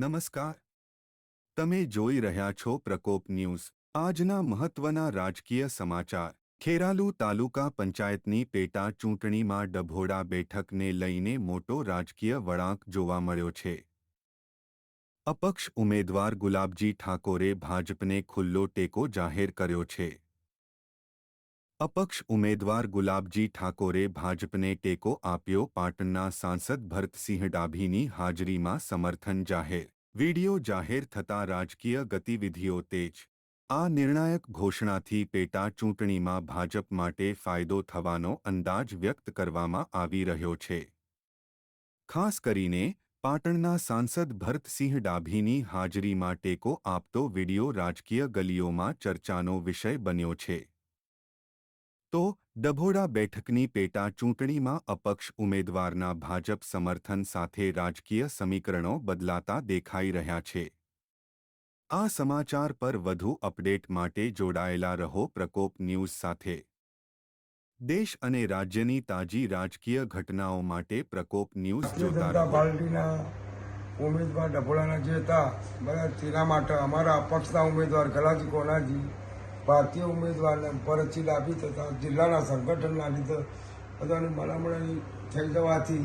નમસ્કાર. તમે જોઈ રહ્યા છો પ્રકોપ ન્યૂઝ. આજના મહત્વના રાજકીય સમાચાર. ખેરાલુ તાલુકા પંચાયતની પેટા ચૂંટણીમાં ડભોડા બેઠકને લઈને મોટો રાજકીય વળાંક જોવા મળ્યો છે. અપક્ષ ઉમેદવાર ગુલાબજી ઠાકોરે ભાજપને ખુલ્લો ટેકો જાહેર કર્યો છે. અપક્ષ ઉમેદવાર ગુલાબજી ઠાકોરે ભાજપને ટેકો આપ્યો, પાટણના સાંસદ ભરતસિંહ ડાભીની હાજરીમાં સમર્થન જાહેર, વીડિયો જાહેર થતા રાજકીય ગતિવિધિઓ તેજ. આ નિર્ણાયક ઘોષણાથી પેટા ચૂંટણીમાં ભાજપ માટે ફાયદો થવાનો અંદાજ વ્યક્ત કરવામાં આવી રહ્યો છે. ખાસ કરીને, પાટણના સાંસદ ભરતસિંહ ડાભીની હાજરીમાં ટેકો આપતો વીડિયો રાજકીય ગલીઓમાં ચર્ચાનો વિષય બન્યો છે. તો ડભોડા બેઠકની પેટા ચૂંટણીમાં અપક્ષ ઉમેદવારના ભાજપ સમર્થન સાથે રાજકીય સમીકરણો બદલાતા દેખાઈ રહ્યા છે. આ સમાચાર પર વધુ અપડેટ માટે જોડાયેલા રહો પ્રકોપ ન્યૂઝ સાથે. દેશ અને રાજ્યની તાજી રાજકીય ઘટનાઓ માટે પ્રકોપ ન્યૂઝ જોતા રહો. પાર્ટીના ઉમેદવાર ડભોડાના જે હતા બધા તેના માટે અમારા અપક્ષના ઉમેદવાર ગલાજી કોનાજી ભારતીય ઉમેદવારને પરચી લાભી તથા જિલ્લાના સંગઠનના લીધે બધાની મનામણી થઈ જવાથી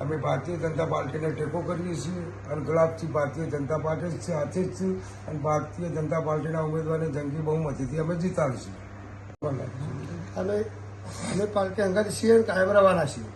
અમે ભારતીય જનતા પાર્ટીને ટેકો કરીએ છીએ અને ગુલાબજી ભારતીય જનતા પાર્ટી જ છે સાથે જ છે અને ભારતીય જનતા પાર્ટીના ઉમેદવારને જંગી બહુમતીથી અમે જીતાડીશું અને અમે પાર્ટી અંગાથી છીએ કાયમ રહેવાના છીએ.